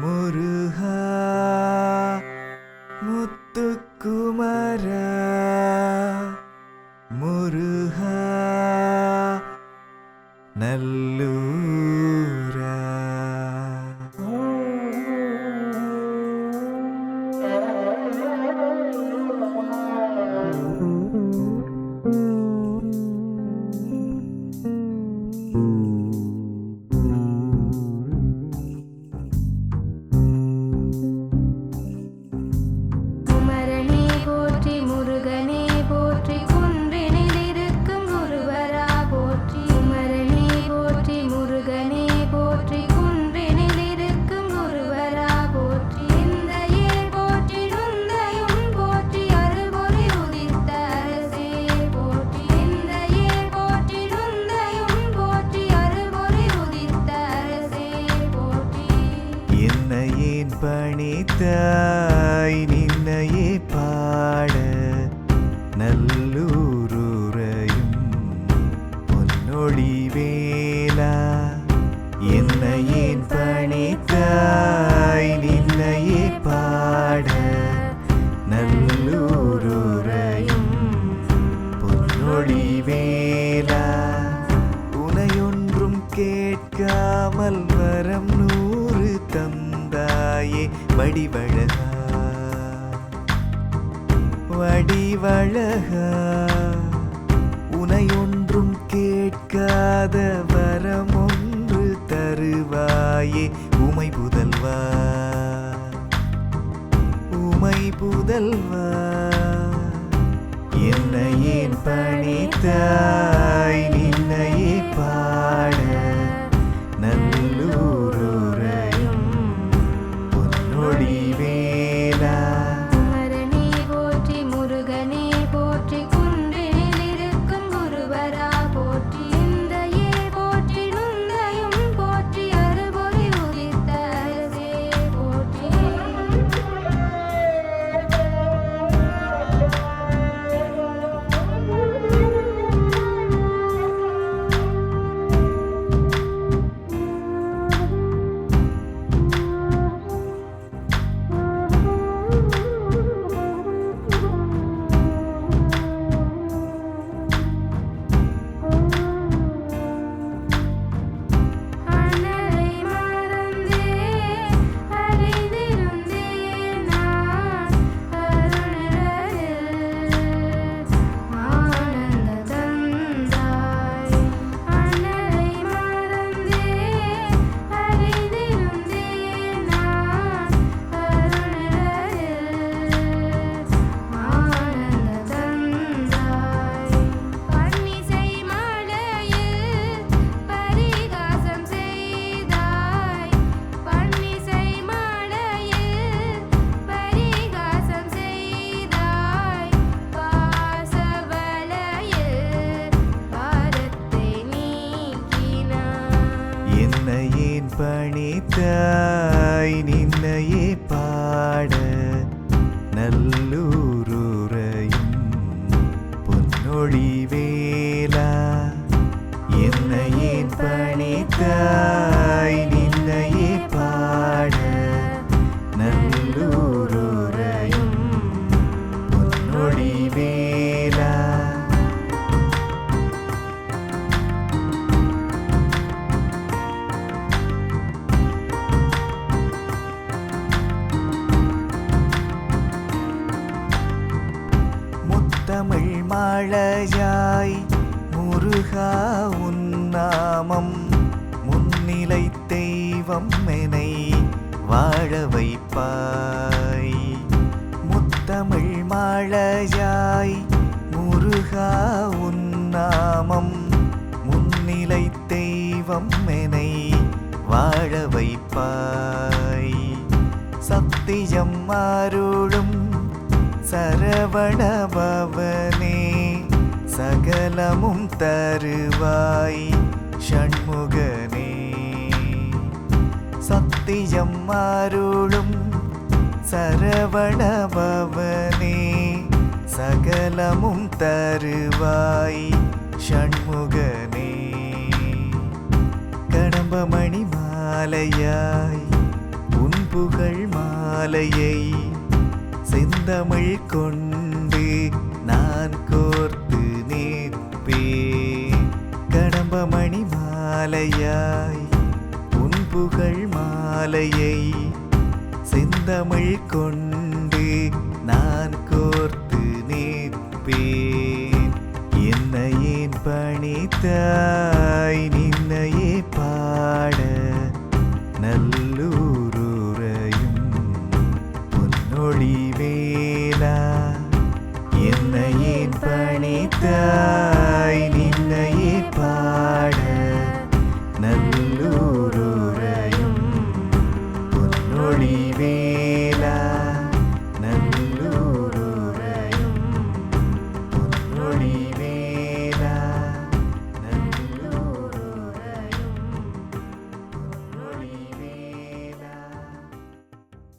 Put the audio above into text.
முருகா முத்துக்குமரா முருகா நல்லூரா ஏன் பணித்தாய் நின்னையே பாட வடிவழகா? வடிவழகா? உனையொன்றும் கேட்காத வரமொன்று தருவாயே உமை புதல்வா? உமை புதல்வா? என்னை ஏன் பணித்தாய்? நின்னையே பா பணித்தாய் நின்னையே பாட நல்லூருரையும் பொன்னொழி வேலா என்னையே பணித்தாய் முருகா உன்னாமம் முன்னிலை தெய்வம் எனை வாழ வைப்பாய். முத்தமிழ் மாழையாய் முருகா உன்னாமம் முன்னிலை தெய்வம் எனை வாழ வைப்பாய். சத்தியம் அருளும் சரவணபவனே சகலமும் தருவாய் ஷண்முகனே. சத்தியம் அருளும் சரவணபவனே. சகலமும் தருவாய் ஷண்முகனே. கடம்பமணி மாலையாய் உன் புகழ் மாலையை செந்தமிழ் கொண்டு மாலையாய் உன் புகழ் மாலையை செந்தமிழ் கொண்டு நான் கோர்த்து நிற்பேன். என்னையின் பணித்தாய் நீ?